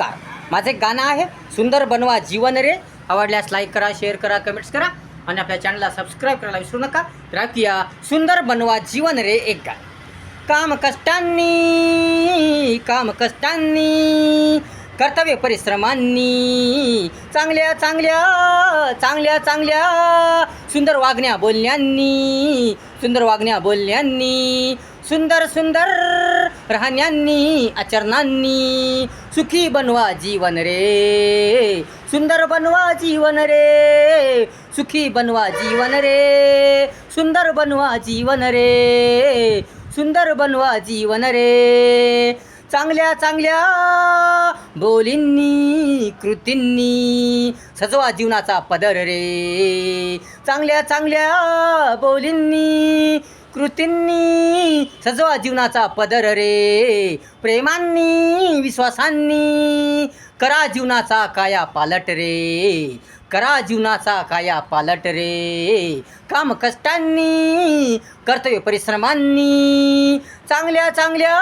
नमस्कार. माझे गाणं आहे सुंदर बनवा जीवन रे. आवडल्यास लाईक करा शेअर करा कमेंट्स करा आणि आपल्या चॅनलला सबस्क्राईब करायला विसरू नका. राखिया सुंदर बनवा जीवन रे एक गाणं. काम कष्टांनी काम कष्टांनी कर्तव्य परिश्रमांनी चांगल्या चांगल्या चांगल्या चांगल्या सुंदर वागण्या बोलण्यांनी सुंदर वागण्या बोलण्यांनी सुंदर सुंदर राहण्यांनी आचरणांनी सुखी बनवा जीवन रे. सुंदर बनवा जीवन रे. सुखी बनवा जीवन रे. सुंदर बनवा जीवन रे. सुंदर बनवा जीवन रे. चांगल्या चांगल्या बोलींनी कृतींनी सजवा जीवनाचा पदर रे. चांगल्या चांगल्या बोलींनी कृतींनी सजवा जीवनाचा पदर रे. प्रेमांनी विश्वासांनी करा जीवनाचा काया पालट रे. करा जीवनाचा काया पालट रे. काम कष्टांनी कर्तव्य परिश्रमांनी चांगल्या चांगल्या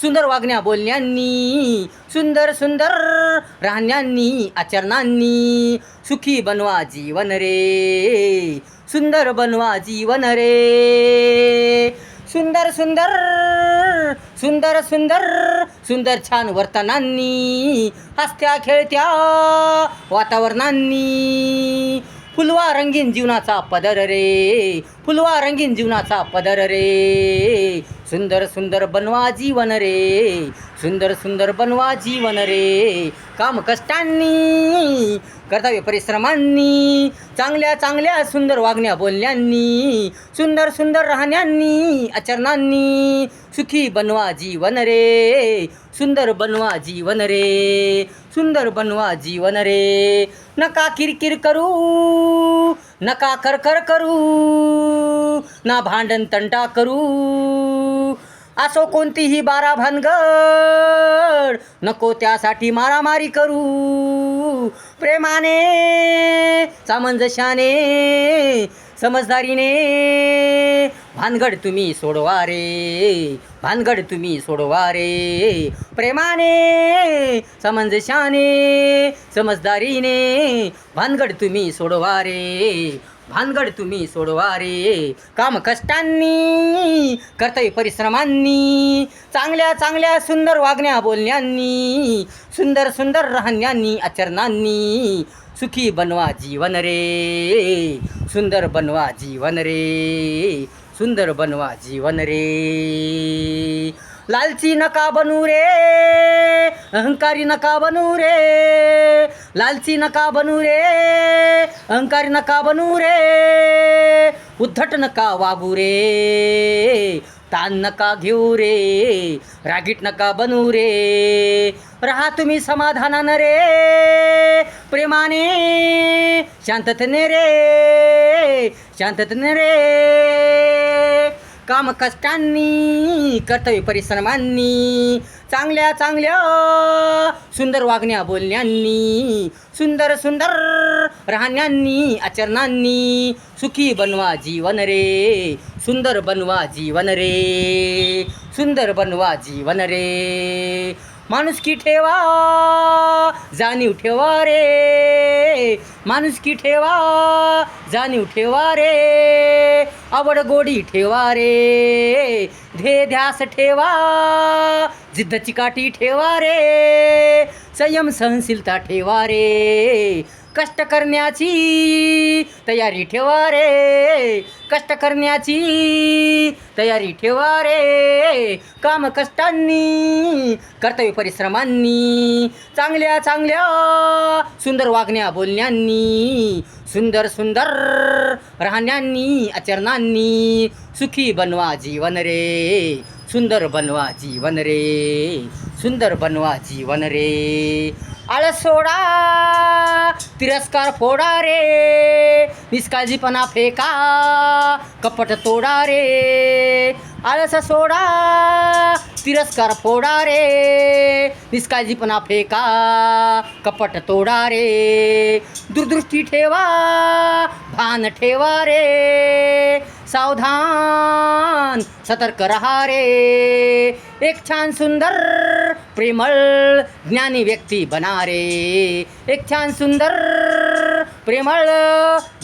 सुंदर वागण्या बोलण्यांनी सुंदर सुंदर राहण्यांनी आचरणांनी सुखी बनवा जीवन रे. सुंदर बनवा जीवन रे. सुंदर सुंदर सुंदर सुंदर सुंदर छान वर्तनांनी हसत्या खेळत्या वातावरणांनी. फुलवा रंगीन जीवनाचा पदर रे. फुलवा रंगीन जीवनाचा पदर रे. सुंदर सुंदर बनवा जीवन रे. सुंदर सुंदर बनवा जीवन रे. काम कष्टांनी कर्तव्य परिश्रमांनी चांगल्या चांगल्या सुंदर वागण्या बोलण्यांनी सुंदर सुंदर राहण्यांनी आचरणांनी सुखी बनवा जीवन रे सुंदर बनवा जीवन रे सुंदर बनवा जीवन रे. नका किरकिर करू नका करकर करू ना भांडण तंटा करू. असो कोणतीही बारा भानगड नको त्यासाठी मारामारी करू. प्रेमाने सामंजस्याने समजदारीने भानगड तुम्ही सोडवा रे भानगड तुम्ही सोडवा रे. प्रेमाने समंजशाने समजदारीने भानगड तुम्ही सोडवा रे. भानगड तुम्ही सोडवा रे. काम कष्टांनी कर्तव्य परिश्रमांनी चांगल्या चांगल्या सुंदर वागण्या बोलण्यांनी सुंदर सुंदर राहण्यांनी आचरणांनी सुखी बनवा जीवन रे. सुंदर बनवा जीवन रे. सुंदर बनवा जीवन रे. लालची नका बनू रे अहंकारी नका बनू रे. लालची नका बनू रे अहंकारी नका बनू रे. उद्धट नका वागू रे ताण नका घेऊ रे रागीट नका बनू रे. राहा तुम्ही समाधानानं रे प्रेमाने शांततेने रे शांततेने रे. काम कष्टांनी कर्तव्य परिश्रमांनी चांगल्या चांगल्या सुंदर वागण्या बोलण्यांनी सुंदर सुंदर राहण्यांनी आचरणांनी सुखी बनवा जीवन रे सुंदर बनवा जीवन रे सुंदर बनवा जीवन रे. माणुसकी ठेवा जाणीव ठेवा रे. माणुसकी ठेवा जाणीव ठेवा रे आवड गोडी ठेवा रे ध्येय ध्यास ठेवा जिद्द चिकाटी ठेवा रे. संयम सहनशीलता ठेवा रे. कष्ट करण्याची तयारी ठेवा रे. कष्ट करण्याची तयारी ठेवा रे. काम कष्टांनी कर्तव्य परिश्रमांनी चांगल्या चांगल्या सुंदर वागण्या बोलण्यांनी सुंदर सुंदर राहण्यांनी आचरणांनी सुखी बनवा जीवन रे. सुंदर बनवा जीवन रे सुंदर बनवा जीवन रे. आळस सोडा तिरस्कार फोडा रे निष्काळजीपणा फेका कपट तोडा रे. आळस सोडा तिरस्कार फोडा रे निष्काळजीपणा फेका कपट तोडा रे. दुर्दृष्टी ठेवा भान ठेवा रे. सावधान सतर्क रहा रे. एक छान सुंदर प्रेमळ ज्ञानी व्यक्ती बना रे एक छान सुंदर प्रेमळ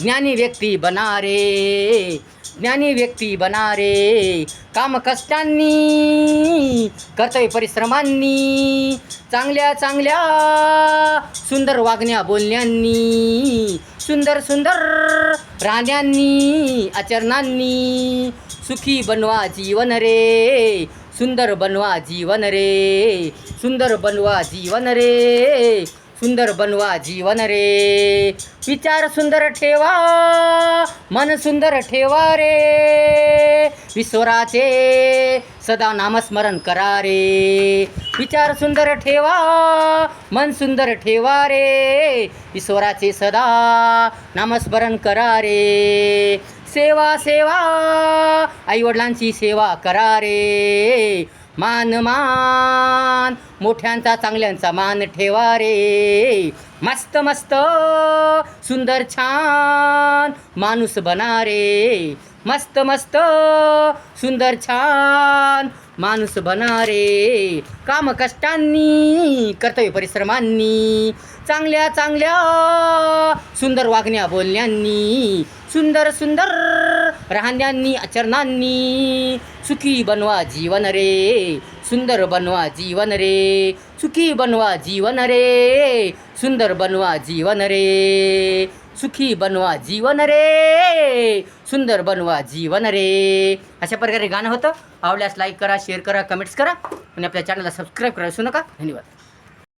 ज्ञानी व्यक्ती बना रे ज्ञानी व्यक्ती बना रे काम कष्टांनी कर्तव्य परिश्रमांनी चांगल्या चांगल्या सुंदर वागण्या बोलण्यांनी सुंदर सुंदर राहण्यांनी आचरणांनी सुखी बनवा जीवन रे. सुंदर बनवा जीवन रे सुंदर बनवा जीवन रे सुंदर बनवा जीवन रे. विचार सुंदर ठेवा मन सुंदर ठेवा रे. ईश्वराचे सदा नामस्मरण करा रे. विचार सुंदर ठेवा मन सुंदर ठेवा रे. ईश्वराचे सदा नामस्मरण करा रे. सेवा सेवा. आईवडिलांची सेवा करा रे. मान मान. मोठ्यांचा चांगल्यांचा मान ठेवा रे. मस्त मस्त. सुंदर छान. माणूस बना रे. मस्त मस्त. सुंदर छान. माणूस बना रे. काम कष्टांनी कर्तव्य परिश्रमांनी चांगल्या चांगल्या. सुंदर वागण्या बोलण्यांनी. सुंदर सुंदर. राहण्यांनी आचरणांनी सुखी बनवा जीवन रे सुंदर बनवा जीवन रे सुखी बनवा जीवन रे सुंदर बनवा जीवन रे सुखी बनवा जीवन रे सुंदर बनवा जीवन रे. अशा प्रकारे गाणं होतं. आवडल्यास लाईक करा शेअर करा कमेंट्स करा. आणि आपल्या चॅनलला सबस्क्राईब करा विसरू नका. धन्यवाद.